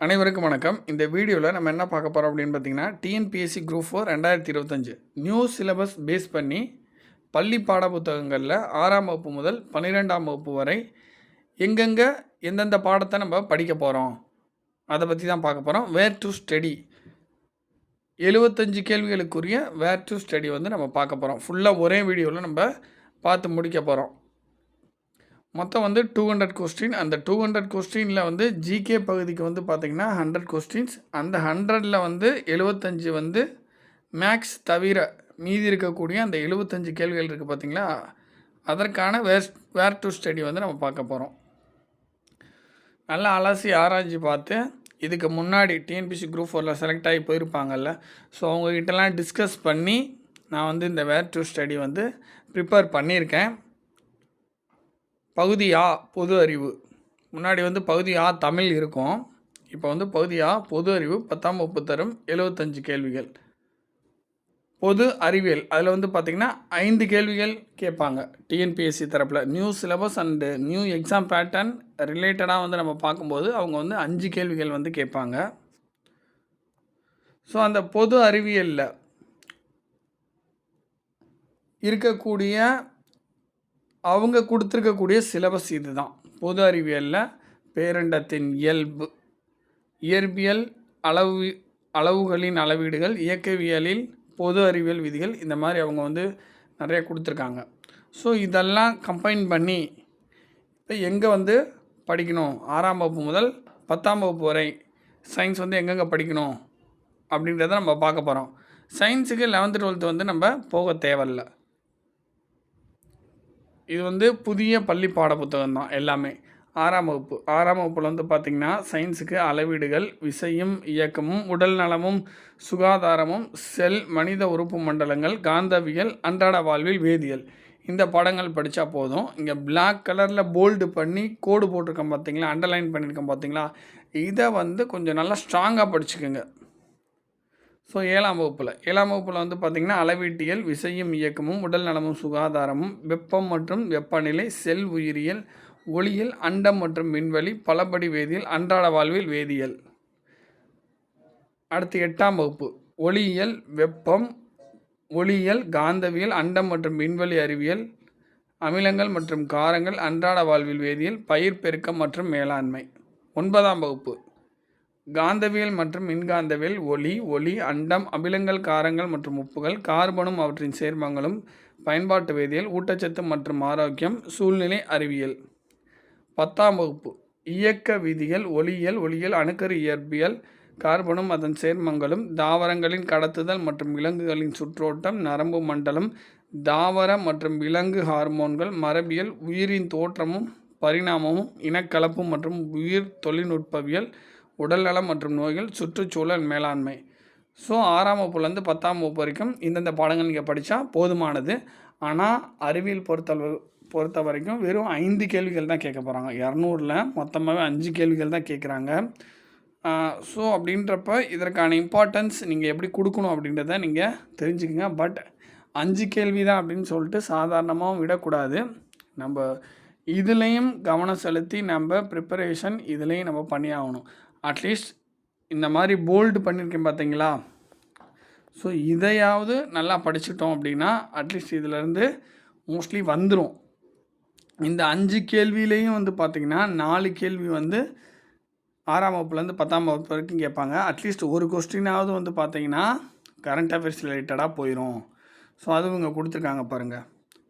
அனைவருக்கும் வணக்கம். இந்த வீடியோவில் நம்ம என்ன பார்க்க போகிறோம் அப்படின்னு பார்த்தீங்கன்னா டிஎன்பிஎஸ்சி குரூப் ஃபோர் ரெண்டாயிரத்தி இருபத்தஞ்சு. நியூ சிலபஸ் பேஸ் பண்ணி பள்ளி பாட புத்தகங்களில் ஆறாம் வகுப்பு முதல் பன்னிரெண்டாம் வகுப்பு வரை எங்கெங்கே எந்தெந்த பாடத்தை நம்ம படிக்க போகிறோம் அதை பற்றி தான் பார்க்க போகிறோம் வேர் டு ஸ்டடி எழுபத்தஞ்சு கேள்விகளுக்குரிய வேர் டு ஸ்டடி வந்து நம்ம பார்க்க போகிறோம் ஃபுல்லாக ஒரே வீடியோவில் நம்ம பார்த்து முடிக்க போகிறோம் மொத்தம் வந்து டூ ஹண்ட்ரட் கொஸ்டின் அந்த டூ ஹண்ட்ரட் கொஸ்டினில் வந்து ஜிகே பகுதிக்கு வந்து பார்த்திங்கன்னா ஹண்ட்ரட் கொஸ்டின்ஸ் அந்த ஹண்ட்ரடில் வந்து எழுபத்தஞ்சு வந்து மேக்ஸ் தவிர மீதி இருக்கக்கூடிய அந்த எழுபத்தஞ்சு கேள்விகள் இருக்குது பார்த்திங்களா அதற்கான வேர் வேர் டு ஸ்டடி வந்து நம்ம பார்க்க போகிறோம் நல்லா அலசி ஆராய்ச்சி பார்த்து இதுக்கு முன்னாடி டிஎன்பிசி குரூப் ஃபோரில் செலக்ட் ஆகி போயிருப்பாங்கல்ல. ஸோ அவங்கக்கிட்டலாம் டிஸ்கஸ் பண்ணி நான் வந்து இந்த வேர் டு ஸ்டடி வந்து ப்ரிப்பேர் பண்ணியிருக்கேன். பகுதி ஆ பொது அறிவு. முன்னாடி வந்து பகுதி ஆ தமிழ் இருக்கும். இப்போ வந்து பகுதி ஆ பொது அறிவு பத்தாம் வகுப்பு தரும் எழுபத்தஞ்சு கேள்விகள். பொது அறிவியல் அதில் வந்து பார்த்திங்கன்னா ஐந்து கேள்விகள் கேட்பாங்க. டிஎன்பிஎஸ்சி தரப்பில். New syllabus and new exam pattern ரிலேட்டடாக வந்து நம்ம பார்க்கும்போது அவங்க வந்து அஞ்சு கேள்விகள் வந்து கேட்பாங்க. ஸோ அந்த பொது அறிவியலில் இருக்கக்கூடிய அவங்க கொடுத்துருக்கக்கூடிய சிலபஸ் இது தான் பொது அறிவியலில் பேரண்டத்தின் இயல்பு. இயற்பியல் அளவு அளவுகளின் அளவீடுகள் இயக்கவியலில் பொது அறிவியல் விதிகள் இந்த மாதிரி அவங்க வந்து நிறைய கொடுத்துருக்காங்க. ஸோ இதெல்லாம் கம்பைன் பண்ணி இப்போ எங்கே வந்து படிக்கணும்? ஆறாம் வகுப்பு முதல் பத்தாம் வகுப்பு வரை சயின்ஸ் வந்து எங்கெங்கே படிக்கணும்? அப்படின்றத நம்ம பார்க்க போகிறோம் சயின்ஸுக்கு லெவன்த்து டுவெல்த்து வந்து நம்ம போக தேவையில்லை. இது வந்து புதிய பள்ளி பாட புத்தகம் தான் எல்லாமே. ஆறாம் வகுப்பு. ஆறாம் வகுப்பில் வந்து பார்த்திங்கன்னா சயின்ஸுக்கு அளவீடுகள் விசையும் இயக்கமும் உடல் நலமும் சுகாதாரமும் செல் மனித உறுப்பு மண்டலங்கள் காந்தவியல் அன்றாட வாழ்வில் வேதியியல். இந்த பாடங்கள் படித்தா போதும். இங்கே பிளாக் கலரில் போல்டு பண்ணி கோடு போட்டிருக்கோம் பார்த்தீங்களா அண்டர்லைன் பண்ணியிருக்கோம் பார்த்தீங்களா இதை வந்து கொஞ்சம் நல்லா ஸ்ட்ராங்காக படிச்சுக்கோங்க. ஸோ ஏழாம் வகுப்பில். ஏழாம் வகுப்பில் வந்து பார்த்திங்கன்னா அளவீட்டியல் விசையும் இயக்கமும் உடல் நலமும் சுகாதாரமும் வெப்பம் மற்றும் வெப்பநிலை செல் உயிரியல் ஒளியியல் அண்டம் மற்றும் விண்வெளி பலபடி வேதியியல் அன்றாட வாழ்வில் வேதியியல். அடுத்து எட்டாம் வகுப்பு. ஒளியியல் வெப்பம் ஒளியியல் காந்தவியல் அண்டம் மற்றும் விண்வெளி அறிவியல் அமிலங்கள் மற்றும் காரங்கள் அன்றாட வாழ்வில் வேதியியல் பயிர் பெருக்கம் மற்றும் மேலாண்மை. ஒன்பதாம் வகுப்பு. காந்தவியல் மற்றும் மின்காந்தவியல் ஒளி ஒளி அண்டம் அபிலங்கள் காரங்கள் மற்றும் உப்புகள் கார்பனும் அவற்றின் சேர்மங்களும் பயன்பாட்டு வேதியியல் ஊட்டச்சத்து மற்றும் ஆரோக்கியம் சூழ்நிலை அறிவியல். பத்தாம் வகுப்பு. இயக்க விதிகள் ஒளியியல் ஒளியியல் அணுக்கரு இயற்பியல் கார்பனும் அதன் சேர்மங்களும் தாவரங்களின் கடத்துதல் மற்றும் விலங்குகளின் சுற்றோட்டம் நரம்பு மண்டலம் தாவர மற்றும் விலங்கு ஹார்மோன்கள் மரபியல் உயிரின் தோற்றமும் பரிணாமமும் இனக்கலப்பு மற்றும் உயிர் தொழில்நுட்பவியல் உடல்நலம் மற்றும் நோய்கள் சுற்றுச்சூழல் மேலாண்மை. ஸோ ஆறாம் வகுப்புலேருந்து பத்தாம் வகுப்பு வரைக்கும் இந்தந்த பாடங்கள் நீங்கள் படித்தா போதுமானது. ஆனால் அறிவியல் பொறுத்தளவு பொறுத்த வரைக்கும் வெறும் ஐந்து கேள்விகள் தான் கேட்க போகிறாங்க இரநூறில் மொத்தமாகவே அஞ்சு கேள்விகள் தான் கேட்குறாங்க. ஸோ அப்படின்றப்ப இதற்கான இம்பார்ட்டன்ஸ் நீங்கள் எப்படி கொடுக்கணும் அப்படின்றத நீங்கள் தெரிஞ்சுக்கங்க. பட் அஞ்சு கேள்வி தான் அப்படின்னு சொல்லிட்டு சாதாரணமாகவும் விடக்கூடாது. நம்ம இதுலேயும் கவனம் செலுத்தி நம்ம ப்ரிப்பரேஷன் இதுலேயும் நம்ம பண்ணி ஆகணும் அட்லீஸ்ட் இந்த மாதிரி போல்டு பண்ணியிருக்கேன் பார்த்தீங்களா ஸோ இதையாவது நல்லா படிச்சுட்டோம் அப்படின்னா அட்லீஸ்ட் இதிலேருந்து மோஸ்ட்லி வந்துடும் இந்த அஞ்சு கேள்வியிலையும் வந்து பார்த்திங்கன்னா நாலு கேள்வி வந்து ஆறாம் வகுப்புலேருந்து பத்தாம் வகுப்பு வரைக்கும் கேட்பாங்க. அட்லீஸ்ட் ஒரு கொஸ்டினாவது வந்து பார்த்திங்கன்னா கரண்ட் அஃபேர்ஸ் ரிலேட்டடாக போயிடும் ஸோ அது இவங்க கொடுத்துருக்காங்க பாருங்கள்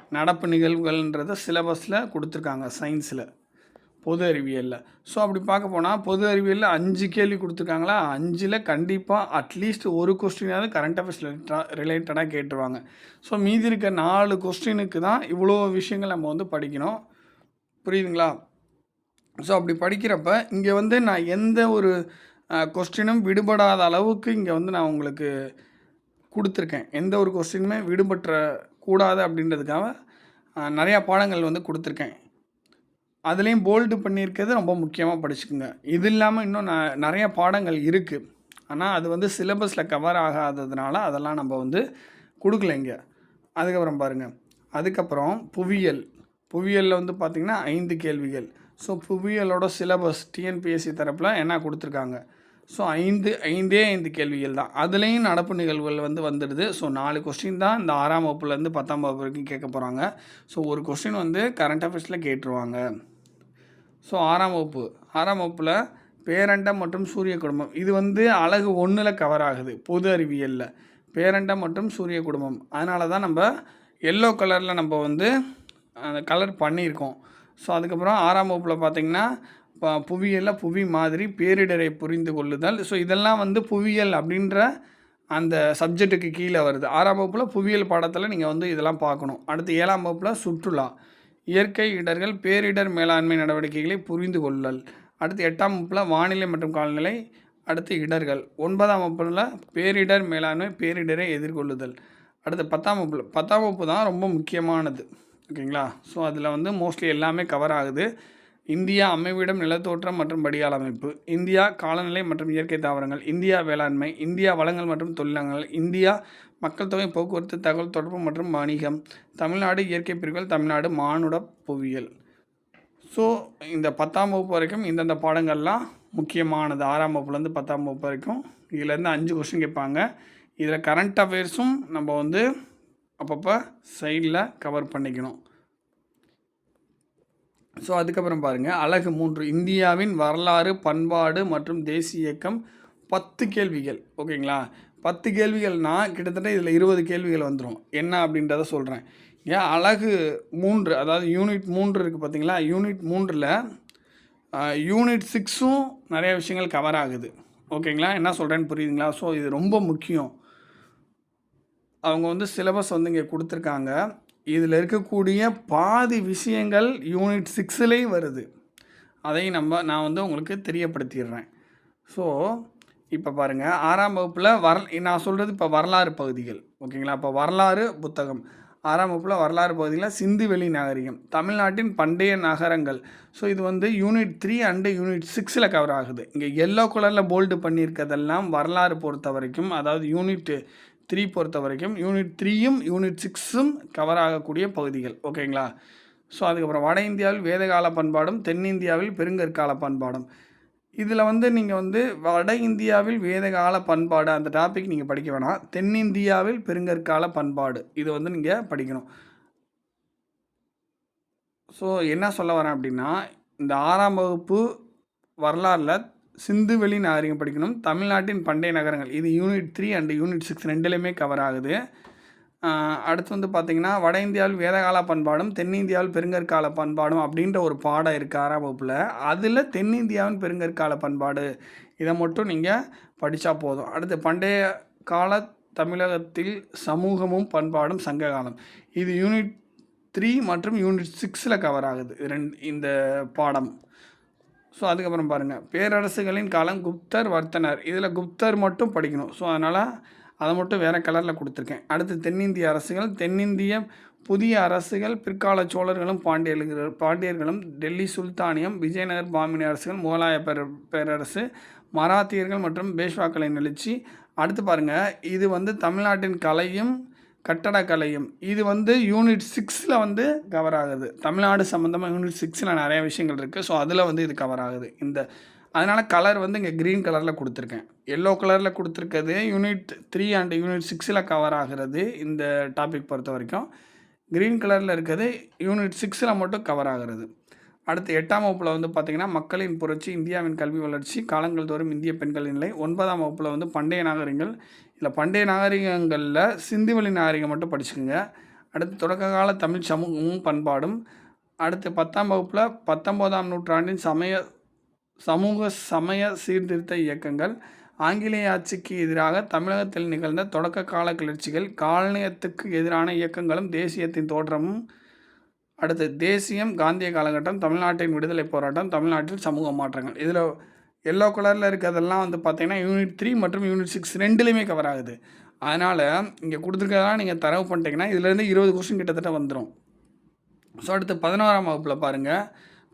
நடப்பு நிகழ்வுகள்ன்றத சிலபஸில் கொடுத்துருக்காங்க சயின்ஸில் பொது அறிவியலில். ஸோ அப்படி பார்க்க போனால் பொது அறிவியலில் அஞ்சு கேள்வி கொடுத்துருக்காங்களா? அஞ்சில் கண்டிப்பாக அட்லீஸ்ட் ஒரு கொஸ்டினாவது கரண்ட் அஃபேர்ஸ் ரிலேட்டடாக கேட்டுருவாங்க. ஸோ மீதி இருக்க நாலு கொஸ்டினுக்கு தான் இவ்வளோ விஷயங்கள் நம்ம வந்து படிக்கணும். புரியுதுங்களா? ஸோ அப்படி படிக்கிறப்ப இங்கே வந்து நான் எந்த ஒரு கொஸ்டினும் விடுபடாத அளவுக்கு இங்கே வந்து நான் உங்களுக்கு கொடுத்துருக்கேன். எந்த ஒரு கொஸ்டினுமே விடுபட்டுற கூடாது அப்படின்றதுக்காக நிறையா பாடங்கள் வந்து கொடுத்துருக்கேன். அதுலேயும் போல்டு பண்ணியிருக்கிறது ரொம்ப முக்கியமாக படிச்சுக்குங்க. இது இல்லாமல் இன்னும் ந நிறைய பாடங்கள் இருக்குது ஆனால் அது வந்து சிலபஸில் கவர் ஆகாததுனால அதெல்லாம் நம்ம வந்து கொடுக்கல இங்கே. அதுக்கப்புறம் பாருங்கள் அதுக்கப்புறம் புவியியல். புவியியலில் வந்து பார்த்திங்கன்னா ஐந்து கேள்விகள். ஸோ புவியியலோட சிலபஸ் டிஎன்பிஎஸ்சி தரப்பில் என்ன கொடுத்துருக்காங்க? ஸோ ஐந்து ஐந்தே ஐந்து கேள்விகள் தான். அதுலேயும் நடப்பு நிகழ்வுகள் வந்து வந்துடுது. ஸோ நாலு கொஸ்டின் தான் இந்த ஆறாம் வகுப்புலேருந்து பத்தாம் வகுப்பு வரைக்கும் கேட்க போகிறாங்க ஸோ ஒரு கொஸ்டின் வந்து கரண்ட் அஃபேர்ஸில் கேட்டுருவாங்க. ஸோ ஆறாம் வகுப்பு. ஆறாம் வகுப்பில் பேரண்டம் மற்றும் சூரிய குடும்பம். இது வந்து அழகு ஒன்றில் கவர் ஆகுது பொது அறிவியலில். பேரண்டம் மற்றும் சூரிய குடும்பம். அதனால தான் நம்ம எல்லோ கலரில் நம்ம வந்து அந்த கலர் பண்ணியிருக்கோம். ஸோ அதுக்கப்புறம் ஆறாம் வகுப்பில் பார்த்திங்கன்னா ப- புவியியலில் புவி மாதிரி பேரிடரை புரிந்து கொள்ளுதல். ஸோ இதெல்லாம் வந்து புவியியல் அப்படின்ற அந்த சப்ஜெக்ட்டுக்கு கீழே வருது. ஆறாம் வகுப்பில் புவியியல் பாடத்தில் நீங்கள் வந்து இதெல்லாம் பார்க்கணும். அடுத்து ஏழாம் வகுப்பில் சுற்றுலா இயற்கை இடர்கள் பேரிடர் மேலாண்மை நடவடிக்கைகளை புரிந்து கொள்ளல். அடுத்து எட்டாம் வகுப்பில் வானிலை மற்றும் காலநிலை அடுத்து இடர்கள். ஒன்பதாம் வகுப்பில் பேரிடர் மேலாண்மை பேரிடரை எதிர்கொள்ளுதல். அடுத்து பத்தாம் வகுப்பில் பத்தாம் வகுப்பு தான் ரொம்ப முக்கியமானது. ஓகேங்களா? ஸோ அதில் வந்து மோஸ்ட்லி எல்லாமே கவர் ஆகுது. இந்தியா அமைவிடம் நிலத்தோற்றம் மற்றும் வடிகால் அமைப்பு. இந்தியா காலநிலை மற்றும் இயற்கை தாவரங்கள். இந்தியா வேளாண்மை. இந்தியா வளங்கள் மற்றும் தொழிலங்கள் இந்தியா மக்கள் தொகை போக்குவரத்து தகவல் தொடர்பு மற்றும் வணிகம். தமிழ்நாடு இயற்கை பிரிவுகள். தமிழ்நாடு மானுட புவியியல். ஸோ இந்த பத்தாம் வகுப்பு வரைக்கும் இந்தந்த பாடங்கள்லாம் முக்கியமானது. ஆறாம் வகுப்புலேருந்து பத்தாம் வகுப்பு வரைக்கும். இதுலேருந்து அஞ்சு கொஸ்டின் கேட்பாங்க. இதில் கரண்ட் அஃபேர்ஸும் நம்ம வந்து அப்பப்போ சைடில் கவர் பண்ணிக்கணும். ஸோ அதுக்கப்புறம் பாருங்கள் அழகு மூன்று. இந்தியாவின் வரலாறு பண்பாடு மற்றும் தேசிய இயக்கம் பத்து கேள்விகள். ஓகேங்களா? பத்து கேள்விகள்னா கிட்டத்தட்ட இதில் இருபது கேள்விகள் வந்துடும் என்ன அப்படின்றத சொல்கிறேன் ஏன்? அழகு மூன்று அதாவது யூனிட் மூன்று இருக்குது பார்த்தீங்களா யூனிட் மூன்றில் யூனிட் சிக்ஸும் நிறைய விஷயங்கள் கவர் ஆகுது. ஓகேங்களா? என்ன சொல்கிறேன்னு புரியுதுங்களா? ஸோ இது ரொம்ப முக்கியம். அவங்க வந்து சிலபஸ் வந்து இங்கே கொடுத்துருக்காங்க. இதில் இருக்கக்கூடிய பாதி விஷயங்கள் யூனிட் சிக்ஸ்லேயும் வருது. அதையும் நம்ம நான் வந்து உங்களுக்கு தெரியப்படுத்திடுறேன். ஸோ இப்போ பாருங்கள் ஆறாம் வகுப்பில் வர நான் சொல்கிறது இப்போ வரலாறு பகுதிகள். ஓகேங்களா? இப்போ வரலாறு புத்தகம். ஆறாம் வகுப்பில் வரலாறு பகுதியில் சிந்துவெளி நாகரிகம் தமிழ்நாட்டின் பண்டைய நகரங்கள். ஸோ இது வந்து யூனிட் த்ரீ அண்டு யூனிட் சிக்ஸில் கவர் ஆகுது. இங்கே எல்லோ கலரில் போல்டு பண்ணியிருக்கிறதெல்லாம் வரலாறு பொறுத்த வரைக்கும் அதாவது யூனிட் த்ரீ பொறுத்த வரைக்கும் யூனிட் த்ரீயும் யூனிட் சிக்ஸும் கவர் ஆகக்கூடிய பகுதிகள் ஓகேங்களா? ஸோ அதுக்கப்புறம் வட இந்தியாவில் வேதகால பண்பாடும் தென்னிந்தியாவில் பெருங்கற்கால பண்பாடும். இதில் வந்து நீங்கள் வந்து வட இந்தியாவில் வேதகால பண்பாடு அந்த டாபிக் நீங்கள் படிக்க வேணாம். தென்னிந்தியாவில் பெருங்கற்கால பண்பாடு இது வந்து நீங்கள் படிக்கணும். ஸோ என்ன சொல்ல வரேன் அப்படின்னா இந்த ஆறாம் வகுப்பு வரலாறில் சிந்துவெளி நாகரிகம் படிக்கணும். தமிழ்நாட்டின் பண்டைய நகரங்கள். இது unit three and unit six ரெண்டுலேயுமே கவர் ஆகுது. அடுத்து வந்து பார்த்திங்கன்னா வட இந்தியாவில் வேதகால பண்பாடும் தென்னிந்தியாவில் பெருங்கற்கால பண்பாடும் அப்படின்ற ஒரு பாடம் இருக்குது ஆறாம் வகுப்பில். அதில் தென்னிந்தியாவின் பெருங்கற்கால பண்பாடு. இதை மட்டும் நீங்கள் படித்தா போதும். அடுத்து பண்டைய கால தமிழகத்தில் சமூகமும் பண்பாடும் சங்க காலம் இது யூனிட் த்ரீ மற்றும் யூனிட் சிக்ஸில் கவர் ஆகுது. ரெண்டு இந்த பாடம். ஸோ அதுக்கப்புறம் பாருங்கள் பேரரசுகளின் காலம் குப்தர் வர்த்தனர். இதில் குப்தர் மட்டும் படிக்கணும். ஸோ அதனால் அதை மட்டும் வேறு கலரில் கொடுத்துருக்கேன். அடுத்து தென்னிந்திய அரசுகள். தென்னிந்திய புதிய அரசுகள் பிற்கால சோழர்களும் பாண்டியர்கள் பாண்டியர்களும் டெல்லி சுல்தானியம் விஜயநகர் பாமினி அரசுகள் முகலாய பேர பேரரசு மராத்தியர்கள் மற்றும் பேஷ்வாக்களை நெளிச்சு அடுத்து பாருங்கள் இது வந்து தமிழ்நாட்டின் கலையும் கட்டடக்கலையும். இது வந்து யூனிட் சிக்ஸில் வந்து கவர் ஆகுது. தமிழ்நாடு சம்மந்தமாக யூனிட் சிக்ஸில் நிறைய விஷயங்கள் இருக்குது ஸோ அதில் வந்து இது கவர் ஆகுது. இந்த அதனால் கலர் வந்து இங்கே க்ரீன் கலரில் கொடுத்துருக்கேன். எல்லோ கலரில் கொடுத்துருக்கிறது யூனிட் த்ரீ அண்ட் யூனிட் சிக்ஸில் கவர் ஆகிறது இந்த டாபிக் பொறுத்த வரைக்கும். க்ரீன் கலரில் இருக்கிறது யூனிட் சிக்ஸில் மட்டும் கவர் ஆகிறது. அடுத்து எட்டாம் வகுப்பில் வந்து பார்த்திங்கன்னா மக்களின் புரட்சி இந்தியாவின் கல்வி வளர்ச்சி காலங்கள் தோறும் இந்திய பெண்களின் நிலை. ஒன்பதாம் வகுப்பில் வந்து பண்டைய நாகரிகங்கள் இல்லை பண்டைய நாகரிகங்களில் சிந்துவெளி நாகரிகம் மட்டும் படிச்சுக்கோங்க. அடுத்து தொடக்க கால தமிழ் சமூகமும் பண்பாடும். அடுத்து பத்தாம் வகுப்பில் பத்தொம்போதாம் நூற்றாண்டின் சமய சமூக சமய சீர்திருத்த இயக்கங்கள். ஆங்கிலேய ஆட்சிக்கு எதிராக தமிழகத்தில் நிகழ்ந்த தொடக்க கால கிளர்ச்சிகள் காலனியத்துக்கு எதிரான இயக்கங்களும் தேசியத்தின் தோற்றமும். அடுத்து தேசியம் காந்திய காலகட்டம் தமிழ்நாட்டின் விடுதலை போராட்டம் தமிழ்நாட்டில் சமூக மாற்றங்கள். இதில் எல்லோ கலரில் இருக்கிறதெல்லாம் வந்து பார்த்தீங்கன்னா யூனிட் த்ரீ மற்றும் யூனிட் சிக்ஸ் ரெண்டுலேயுமே கவர் ஆகுது. அதனால் இங்கே கொடுத்துருக்கதெல்லாம் நீங்கள் தரவு பண்ணிட்டீங்கன்னா இதுலேருந்து இருபது கொஸ்டின் கிட்டத்தட்ட வந்துடும் ஸோ அடுத்து பதினோராம் வகுப்பில் பாருங்கள்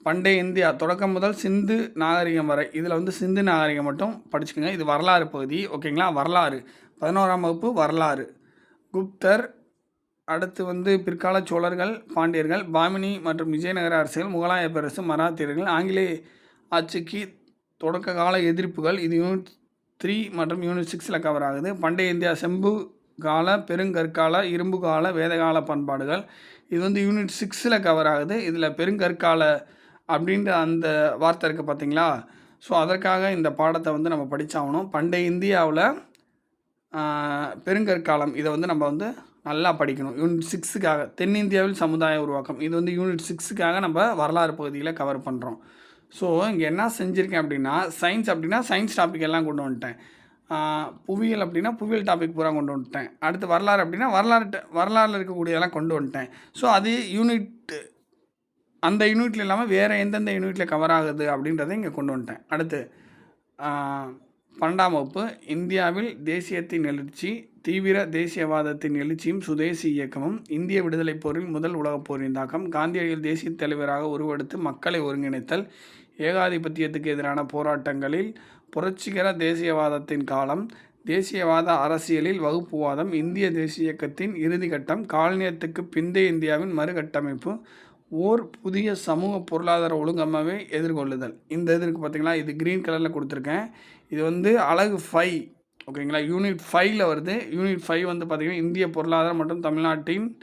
பண்டைய இந்தியா தொடக்கம் முதல் சிந்து நாகரிகம் வரை. இதில் வந்து சிந்து நாகரிகம் மட்டும் படிச்சுக்கோங்க. இது வரலாறு பகுதி. ஓகேங்களா வரலாறு. பதினோராம் வகுப்பு வரலாறு. குப்தர் அடுத்து வந்து பிற்கால சோழர்கள் பாண்டியர்கள் பாமினி மற்றும் விஜயநகர அரசுகள் முகலாய பேரரசு மராத்தியர்கள் ஆங்கிலேய ஆட்சிக்கு தொடக்க கால எதிர்ப்புகள் இது யூனிட் த்ரீ மற்றும் யூனிட் சிக்ஸில் கவர் ஆகுது. பண்டைய இந்தியா செம்பு கால பெருங்கற்கால இரும்பு கால வேதகால பண்பாடுகள். இது வந்து யூனிட் சிக்ஸில் கவர் ஆகுது. இதில் பெருங்கற்கால அப்படின்ற அந்த வார்த்தை இருக்குது பார்த்தீங்களா ஸோ அதற்காக இந்த பாடத்தை வந்து நம்ம படித்தாகணும் பண்டைய இந்தியாவில் பெருங்கற்காலம் இதை வந்து நம்ம வந்து நல்லா படிக்கணும். யூனிட் சிக்ஸுக்காக தென்னிந்தியாவில் சமுதாய உருவாக்கம். இது வந்து யூனிட் சிக்ஸுக்காக நம்ம வரலாறு பகுதியில் கவர் பண்ணுறோம் ஸோ இங்கே என்ன செஞ்சுருக்கேன் அப்படின்னா சயின்ஸ் அப்படின்னா சயின்ஸ் டாபிக் எல்லாம் கொண்டு வந்துட்டேன். புவியியல் அப்படின்னா புவியியல் டாபிக் பூரா கொண்டு வந்துட்டேன். அடுத்து வரலாறு அப்படின்னா வரலாறு வரலாறில் இருக்கக்கூடியதெல்லாம் கொண்டு வந்துட்டேன். ஸோ அது யூனிட் அந்த யூனிட்டில் இல்லாமல் வேறு எந்தெந்த யூனிட்டில் கவர் ஆகுது அப்படின்றத இங்கே கொண்டு வந்துட்டேன். அடுத்து பன்னெண்டாம் வகுப்பு இந்தியாவில் தேசியத்தின் எழுச்சி தீவிர தேசியவாதத்தின் எழுச்சியும் சுதேசி இயக்கமும் இந்திய விடுதலைப் போரில் முதல் உலகப் போரின் தாக்கம் காந்தியடிகள் தேசிய தலைவராக உருவெடுத்து மக்களை ஒருங்கிணைத்தல் ஏகாதிபத்தியத்துக்கு எதிரான போராட்டங்களில் புரட்சிகர தேசியவாதத்தின் காலம் தேசியவாத அரசியலில் வகுப்புவாதம் இந்திய தேசிய இயக்கத்தின் இறுதி கட்டம் காலனியத்துக்கு பிந்தைய இந்தியாவின் மறுகட்டமைப்பு ஓர் புதிய சமூக பொருளாதார ஒழுங்கமைவை எதிர்கொள்ளுதல். இந்த இதற்கு பார்த்திங்களா? இது க்ரீன் கலரில் கொடுத்துருக்கேன். இது வந்து அழகு ஃபைவ் ஓகேங்களா யூனிட் ஃபைவ்ல வருது. யூனிட் ஃபைவ் வந்து பார்த்திங்கன்னா இந்திய பொருளாதாரம் மற்றும் தமிழ்நாட்டின்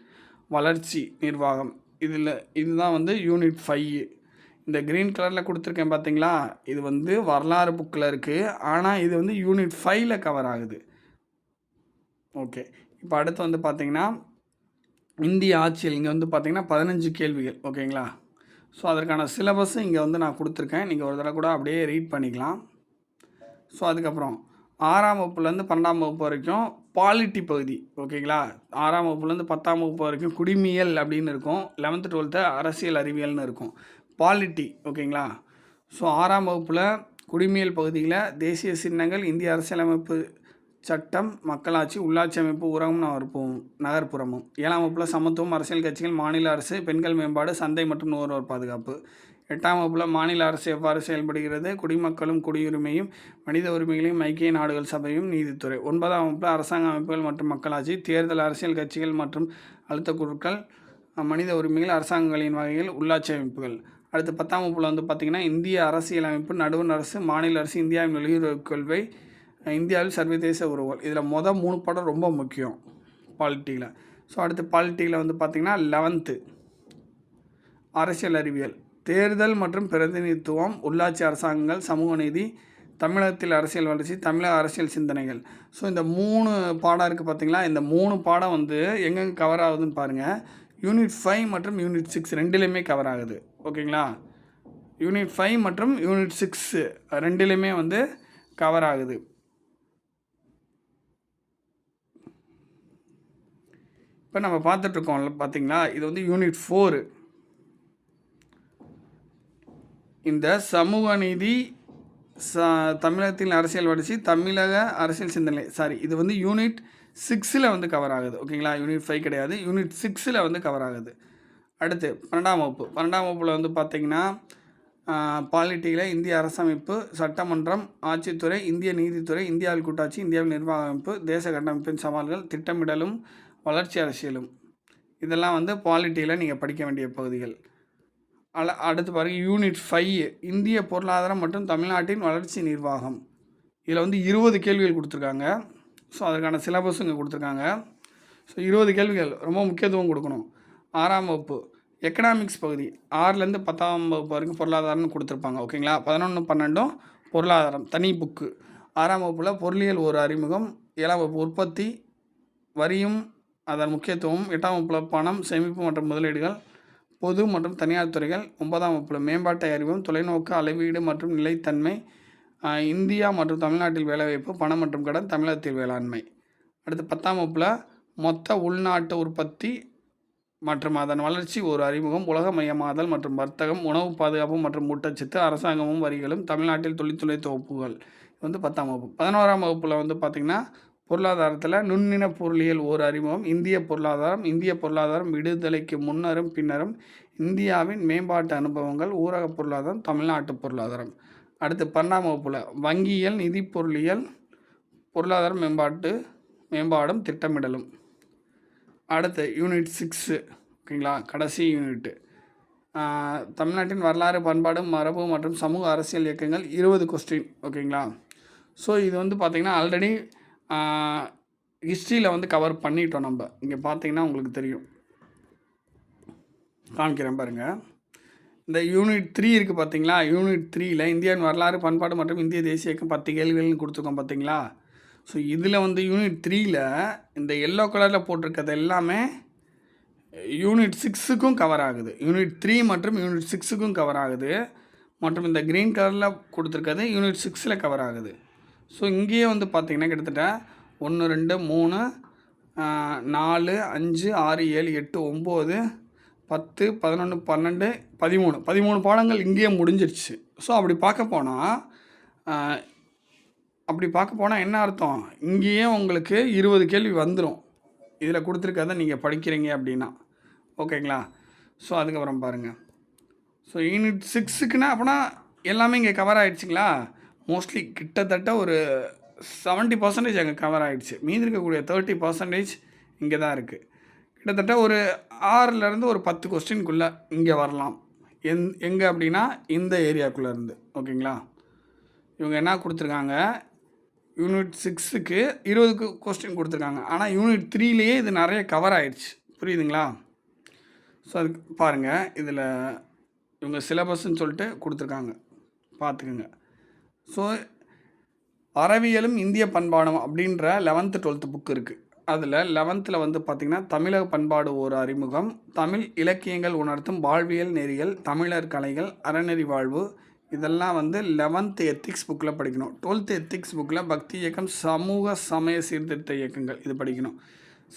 வளர்ச்சி நிர்வாகம். இதில் இதுதான் வந்து யூனிட் ஃபைவ் இந்த க்ரீன் கலரில் கொடுத்துருக்கேன் பார்த்தீங்களா இது வந்து வரலாறு புக்கில் இருக்குது ஆனால் இது வந்து யூனிட் ஃபைவ்ல கவர் ஆகுது. ஓகே இப்போ அடுத்து வந்து பார்த்தீங்கன்னா இந்திய ஆட்சியில் இங்கே வந்து பார்த்தீங்கன்னா பதினஞ்சு கேள்விகள். ஓகேங்களா ஸோ அதற்கான சிலபஸ் இங்கே வந்து நான் கொடுத்துருக்கேன். நீங்கள் ஒரு தடவை கூட அப்படியே ரீட் பண்ணிக்கலாம். ஸோ அதுக்கப்புறம் ஆறாம் வகுப்புலேருந்து பன்னெண்டாம் வகுப்பு வரைக்கும் பாலிட்டி பகுதி. ஓகேங்களா ஆறாம் வகுப்புலேருந்து பத்தாம் வகுப்பு வரைக்கும் குடிமியல் அப்படின்னு இருக்கும். லெவன்த்து டுவெல்த்து அரசியல் அறிவியல்னு இருக்கும். பாலிட்டி ஓகேங்களா ஸோ ஆறாம் வகுப்பில் குடிமியல் பகுதியில் தேசிய சின்னங்கள் இந்திய அரசியலமைப்பு சட்டம் மக்களாட்சி உள்ளாட்சி அமைப்பு உரமும் நகர்ப்பும் நகர்ப்புறமும். ஏழாம் வகுப்பில் சமத்துவம் அரசியல் கட்சிகள் மாநில அரசு பெண்கள் மேம்பாடு சந்தை மற்றும் நுகர்வோர் பாதுகாப்பு. எட்டாம் வகுப்பில் மாநில அரசு எவ்வாறு செயல்படுகிறது? குடிமக்களும் குடியுரிமையும் மனித உரிமைகளையும் ஐக்கிய நாடுகள் சபையும் நீதித்துறை. ஒன்பதாம் வகுப்பில் அரசாங்க அமைப்புகள் மற்றும் மக்களாட்சி தேர்தல் அரசியல் கட்சிகள் மற்றும் அழுத்த குழுக்கள் மனித உரிமைகள் அரசாங்கங்களின் வகையில் உள்ளாட்சி அமைப்புகள். அடுத்து பத்தாம் வகுப்பில் வந்து பார்த்திங்கன்னா இந்திய அரசியலமைப்பு நடுவண் அரசு மாநில அரசு இந்தியாவின் வெளியுறவுக் கொள்கை இந்தியாவில் சர்வதேச உறவுகள். இதில் மொதல் மூணு பாடம் ரொம்ப முக்கியம் பாலிட்டியில் ஸோ அடுத்து பாலிட்டியில் வந்து பார்த்திங்கன்னா லெவன்த்து அரசியல் அறிவியல். தேர்தல் மற்றும் பிரதிநிதித்துவம் உள்ளாட்சி அரசாங்கங்கள் சமூக நீதி தமிழகத்தில் அரசியல் வளர்ச்சி தமிழக அரசியல் சிந்தனைகள். ஸோ இந்த மூணு பாடம் இருக்குது பார்த்தீங்களா இந்த மூணு பாடம் வந்து எங்கெங்கே கவர் ஆகுதுன்னு பாருங்கள் யூனிட் ஃபைவ் மற்றும் யூனிட் சிக்ஸ் ரெண்டுலேயுமே கவர் ஆகுது. ஓகேங்களா யூனிட் ஃபைவ் மற்றும் யூனிட் சிக்ஸ் ரெண்டுலேயுமே வந்து கவர் ஆகுது. இப்போ நம்ம பார்த்துட்ருக்கோம்ல பார்த்தீங்களா? இது வந்து யூனிட் ஃபோரு இந்த சமூக நீதி ச தமிழகத்தின் அரசியல் வளர்ச்சி தமிழக அரசியல் சிந்தனை சாரி இது வந்து யூனிட் சிக்ஸில் வந்து கவர் ஆகுது. ஓகேங்களா யூனிட் ஃபைவ் கிடையாது. யூனிட் சிக்ஸில் வந்து கவர் ஆகுது. அடுத்து பன்னெண்டாம் வகுப்பு. பன்னெண்டாம் வகுப்பில் வந்து பார்த்தீங்கன்னா பாலிட்டியில் இந்திய அரசமைப்பு சட்டமன்றம் ஆட்சித்துறை இந்திய நீதித்துறை இந்தியாவில் கூட்டாட்சி இந்தியாவில் நிர்வாக அமைப்பு தேச கட்டமைப்பின் சவால்கள் திட்டமிடலும் வளர்ச்சி அரசியலும். இதெல்லாம் வந்து பாலிட்டியில் நீங்கள் படிக்க வேண்டிய பகுதிகள். அல அடுத்து பாருங்க யூனிட் ஃபைவ் இந்திய பொருளாதாரம் மற்றும் தமிழ்நாட்டின் வளர்ச்சி நிர்வாகம். இதில் வந்து இருபது கேள்விகள் கொடுத்துருக்காங்க. ஸோ அதற்கான சிலபஸ் இங்கே கொடுத்துருக்காங்க. ஸோ இருபது கேள்விகள் ரொம்ப முக்கியத்துவம் கொடுக்கணும். ஆறாம் வகுப்பு எக்கனாமிக்ஸ் பகுதி ஆறுலேருந்து பத்தாம் வகுப்பு வரைக்கும் பொருளாதாரம்னு கொடுத்துருப்பாங்க ஓகேங்களா? பதினொன்று பன்னெண்டும் பொருளாதாரம் தனி புக்கு ஆறாம் வகுப்பில் பொருளியல் ஒரு அறிமுகம் ஏழாம் வகுப்பு உற்பத்தி வரியும் அதன் முக்கியத்துவம் எட்டாம் வகுப்பில் பணம் சேமிப்பு மற்றும் முதலீடுகள் பொது மற்றும் தனியார் துறைகள் ஒன்பதாம் வகுப்பில் மேம்பாட்டை அறிவும் தொலைநோக்கு அளவீடு மற்றும் நிலைத்தன்மை இந்தியா மற்றும் தமிழ்நாட்டில் வேலைவாய்ப்பு பணம் மற்றும் கடன் தமிழகத்தில் வேளாண்மை. அடுத்து பத்தாம் வகுப்பில் மொத்த உள்நாட்டு உற்பத்தி மற்றும் அதன் வளர்ச்சி ஒரு அறிமுகம். உலகமயமாதல் மற்றும் வர்த்தகம் உணவு பாதுகாப்பு மற்றும் ஊட்டச்சத்து அரசாங்கமும் வரிகளும் தமிழ்நாட்டில் தொழில்துறை தொகுப்புகள். இது வந்து பத்தாம் வகுப்பு. பதினோராம் வகுப்பில் வந்து பார்த்திங்கன்னா பொருளாதாரத்தில் நுண்ணின பொருளியல் ஓர் அறிமுகம். இந்திய பொருளாதாரம் இந்திய பொருளாதாரம் விடுதலைக்கு முன்னரும் பின்னரும் இந்தியாவின் மேம்பாட்டு அனுபவங்கள் ஊரக பொருளாதாரம் தமிழ்நாட்டு பொருளாதாரம். அடுத்து பன்னெண்டாம் வகுப்பில். வங்கியியல் நிதி பொருளியல் பொருளாதார மேம்பாட்டு மேம்பாடும் திட்டமிடலும். அடுத்து யூனிட் சிக்ஸு ஓகேங்களா? கடைசி யூனிட்டு தமிழ்நாட்டின் வரலாறு பண்பாடு மரபு மற்றும் சமூக அரசியல் இயக்கங்கள் இருபது கொஸ்டின் ஓகேங்களா? ஸோ இது வந்து பார்த்திங்கன்னா ஆல்ரெடி ஹிஸ்ட்ரியில் வந்து கவர் பண்ணிட்டோம் நம்ம. இங்கே பார்த்தீங்கன்னா உங்களுக்கு தெரியும். காமிக்கிறேன் பாருங்கள் இந்த யூனிட் த்ரீ இருக்குது பார்த்தீங்களா யூனிட் த்ரீயில் இந்தியாவின் வரலாறு பண்பாடு மற்றும் இந்திய தேசிய இயக்கம் பத்து கேள்விகள்னு கொடுத்துருக்கோம் பார்த்தீங்களா ஸோ இதில் வந்து யூனிட் த்ரீயில் இந்த எல்லோ கலரில் போட்டிருக்கிறது எல்லாமே யூனிட் சிக்ஸுக்கும் கவர் ஆகுது. யூனிட் த்ரீ மற்றும் யூனிட் சிக்ஸுக்கும் கவர் ஆகுது. மற்றும் இந்த க்ரீன் கலரில் கொடுத்துருக்கிறது யூனிட் சிக்ஸில் கவர் ஆகுது. ஸோ இங்கேயே வந்து பார்த்திங்கன்னா கிட்டத்தட்ட ஒன்று ரெண்டு மூணு நாலு அஞ்சு ஆறு ஏழு எட்டு ஒம்பது பத்து பதினொன்று பன்னெண்டு பதிமூணு. பதிமூணு பாடங்கள் இங்கேயே முடிஞ்சிடுச்சு ஸோ அப்படி பார்க்க போனால் அப்படி பார்க்க போனால் என்ன அர்த்தம்? இங்கேயே உங்களுக்கு இருபது கேள்வி வந்துடும் இதில் கொடுத்துருக்கதை நீங்கள் படிக்கிறீங்க அப்படின்னா. ஓகேங்களா? ஸோ அதுக்கப்புறம் பாருங்கள் ஸோ யூனிட் சிக்ஸுக்குன்னா அப்படின்னா எல்லாமே இங்கே கவர் ஆகிடுச்சிங்களா மோஸ்ட்லி கிட்டத்தட்ட ஒரு செவன்ட்டி பர்சன்டேஜ் அங்கே கவர் ஆகிடுச்சு மீதி இருக்கக்கூடிய தேர்ட்டி பர்சன்டேஜ் இங்கே தான் இருக்குது கிட்டத்தட்ட ஒரு ஆறுலேருந்து ஒரு பத்து கொஸ்டின்குள்ளே இங்கே வரலாம். எந் எங்கே அப்படின்னா இந்த ஏரியாக்குள்ளே இருந்து. ஓகேங்களா? இவங்க என்ன கொடுத்துருக்காங்க? யூனிட் சிக்ஸுக்கு இருபதுக்கு கொஸ்டின் கொடுத்துருக்காங்க. ஆனால் யூனிட் த்ரீலேயே இது நிறைய கவர் ஆயிடுச்சு புரியுதுங்களா? ஸோ அதுக்கு பாருங்கள் இதில் இவங்க சிலபஸ்ன்னு சொல்லிட்டு கொடுத்துருக்காங்க. பார்த்துக்குங்க ஸோ அறவியலும் இந்திய பண்பாடும் அப்படின்ற லெவன்த்து டுவெல்த்து புக் இருக்குது அதில் லெவன்த்தில் வந்து பார்த்திங்கன்னா தமிழக பண்பாடு ஒரு அறிமுகம். தமிழ் இலக்கியங்கள் உணர்த்தும் வாழ்வியல் நெறிகள் தமிழர் கலைகள் அறநெறி வாழ்வு இதெல்லாம் வந்து லெவன்த்து எத்திக்ஸ் புக்கில் படிக்கணும். டுவெல்த்து எத்திக்ஸ் புக்கில் பக்தி இயக்கம் சமூக சமய சீர்திருத்த இயக்கங்கள் இது படிக்கணும்.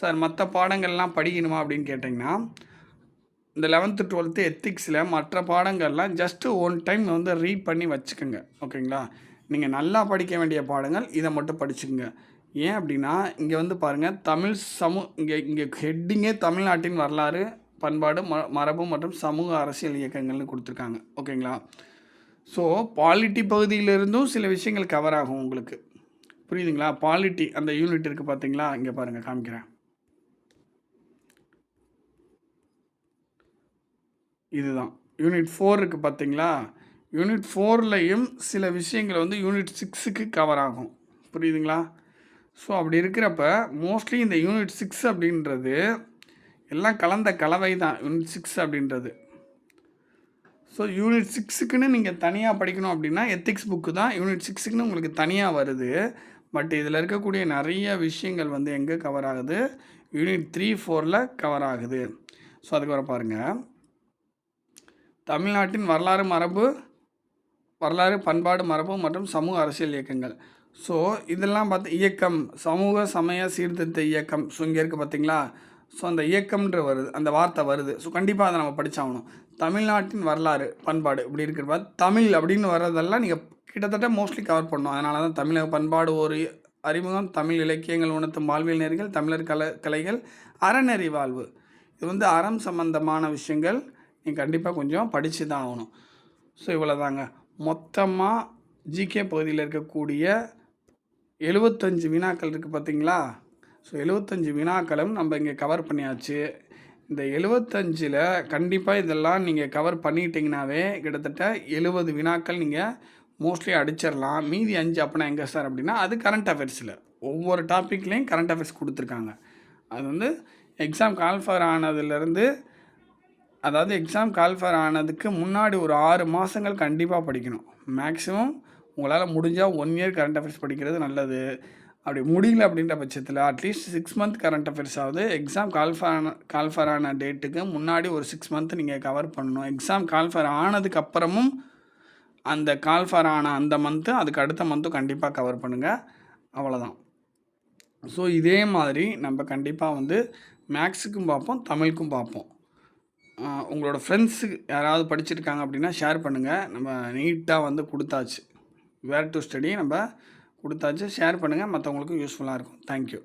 சார் மற்ற பாடங்கள்லாம் படிக்கணுமா அப்படின்னு கேட்டிங்கன்னா இந்த லெவன்த்து டுவெல்த்து எத்திக்ஸில் மற்ற பாடங்கள்லாம் ஜஸ்ட்டு ஒன் டைம் வந்து ரீட் பண்ணி வச்சுக்கோங்க. ஓகேங்களா? நீங்கள் நல்லா படிக்க வேண்டிய பாடங்கள் இதை மட்டும் படிச்சுக்கோங்க. ஏன் அப்படின்னா இங்கே வந்து பாருங்கள் தமிழ் சமூ இங்கே இங்கே ஹெட்டிங்கே தமிழ்நாட்டின் வரலாறு பண்பாடு ம மரபு மற்றும் சமூக அரசியல் இயக்கங்கள்னு கொடுத்துருக்காங்க. ஓகேங்களா? ஸோ பாலிட்டி பகுதியிலிருந்தும் சில விஷயங்கள் கவர் ஆகும் உங்களுக்கு. புரியுதுங்களா? பாலிட்டி அந்த யூனிட் இருக்குது பார்த்தீங்களா இங்கே பாருங்கள் காமிக்கிறேன். இதுதான். யூனிட் ஃபோர் இருக்குது பார்த்தீங்களா யூனிட் ஃபோர்லேயும் சில விஷயங்கள் வந்து யூனிட் சிக்ஸுக்கு கவர் ஆகும். புரியுதுங்களா? ஸோ அப்படி இருக்கிறப்ப மோஸ்ட்லி இந்த யூனிட் சிக்ஸ் அப்படின்றது எல்லாம் கலந்த கலவை தான் யூனிட் சிக்ஸ் அப்படின்றது. ஸோ யூனிட் சிக்ஸுக்குன்னு நீங்கள் தனியாக படிக்கணும் அப்படின்னா எத்திக்ஸ் புக்கு தான் யூனிட் சிக்ஸுக்குன்னு உங்களுக்கு தனியாக வருது. பட் இதில் இருக்கக்கூடிய நிறைய விஷயங்கள் வந்து எங்கே கவர் ஆகுது? யூனிட் த்ரீ ஃபோரில் கவர் ஆகுது. ஸோ அதுக்கு வர பாருங்கள் தமிழ்நாட்டின் வரலாறு மரபு வரலாறு பண்பாடு மரபு மற்றும் சமூக அரசியல் இயக்கங்கள். ஸோ இதெல்லாம் பார்த்து இயக்கம் சமூக சமய சீர்திருத்த இயக்கம். ஸோ இங்கே இருக்குது பார்த்தீங்களா? ஸோ அந்த இயக்கம்ன்ற வருது அந்த வார்த்தை வருது. ஸோ கண்டிப்பாக அதை நம்ம படித்தாகணும் தமிழ்நாட்டின் வரலாறு பண்பாடு இப்படி இருக்கிறப்ப தமிழ் அப்படின்னு வர்றதெல்லாம் நீங்கள் கிட்டத்தட்ட மோஸ்ட்லி கவர் பண்ணணும். அதனால தான் தமிழக பண்பாடு ஒரு அறிமுகம் தமிழ் இலக்கியங்கள் உணர்த்தும் வாழ்வியல் நெறிகள் தமிழர் கலை கலைகள் அறநெறி வாழ்வு. இது வந்து அறம் சம்பந்தமான விஷயங்கள். நீங்கள் கண்டிப்பாக கொஞ்சம் படித்து தான் ஆகணும். ஸோ இவ்வளோதாங்க மொத்தமாக ஜிகே பகுதியில் இருக்கக்கூடிய எழுபத்தஞ்சு வினாக்கள் இருக்குது பார்த்தீங்களா? ஸோ எழுபத்தஞ்சு வினாக்களும் நம்ம இங்கே கவர் பண்ணியாச்சு. இந்த எழுபத்தஞ்சில் கண்டிப்பாக இதெல்லாம் நீங்கள் கவர் பண்ணிட்டீங்கனாவே கிட்டத்தட்ட எழுபது வினாக்கள் நீங்கள் மோஸ்ட்லி அடிச்சிடலாம். மீதி அஞ்சு அப்படின்னா எங்கே சார் அப்படின்னா அது கரண்ட் அஃபேர்ஸில் ஒவ்வொரு டாப்பிக்லேயும் கரண்ட் அஃபேர்ஸ் கொடுத்துருக்காங்க. அது வந்து எக்ஸாம் கால்ஃபர் ஆனதுலேருந்து அதாவது எக்ஸாம் கால்ஃபர் ஆனதுக்கு முன்னாடி ஒரு ஆறு மாதங்கள் கண்டிப்பாக படிக்கணும். மேக்ஸிமம் உங்களால் முடிஞ்சால் ஒன் இயர் கரண்ட் அஃபேர்ஸ் படிக்கிறது நல்லது. அப்படி முடியல அப்படின்ற பட்சத்தில் at least six month current affairs ஆகுது exam call for call for ஆன டேட்டுக்கு முன்னாடி ஒரு சிக்ஸ் மந்த் நீங்கள் கவர் பண்ணணும். எக்ஸாம் கால்ஃபர் ஆனதுக்கு அப்புறமும் அந்த கால்ஃபர் ஆன அந்த மந்த்து அதுக்கு அடுத்த மந்த்தும் கண்டிப்பாக கவர் பண்ணுங்கள் அவ்வளோதான் ஸோ இதே மாதிரி நம்ம கண்டிப்பாக வந்து மேக்ஸுக்கும் பார்ப்போம் தமிழுக்கும் பார்ப்போம். உங்களோட ஃப்ரெண்ட்ஸுக்கு யாராவது படிச்சிருக்காங்க அப்படின்னா ஷேர் பண்ணுங்கள் நம்ம நீட்டாக வந்து கொடுத்தாச்சு. வேர் டு ஸ்டடி நம்ம கொடுத்தாச்சு. ஷேர் பண்ணுங்கள் மற்றவங்களுக்கும் யூஸ்ஃபுல்லாக இருக்கும். தேங்க்யூ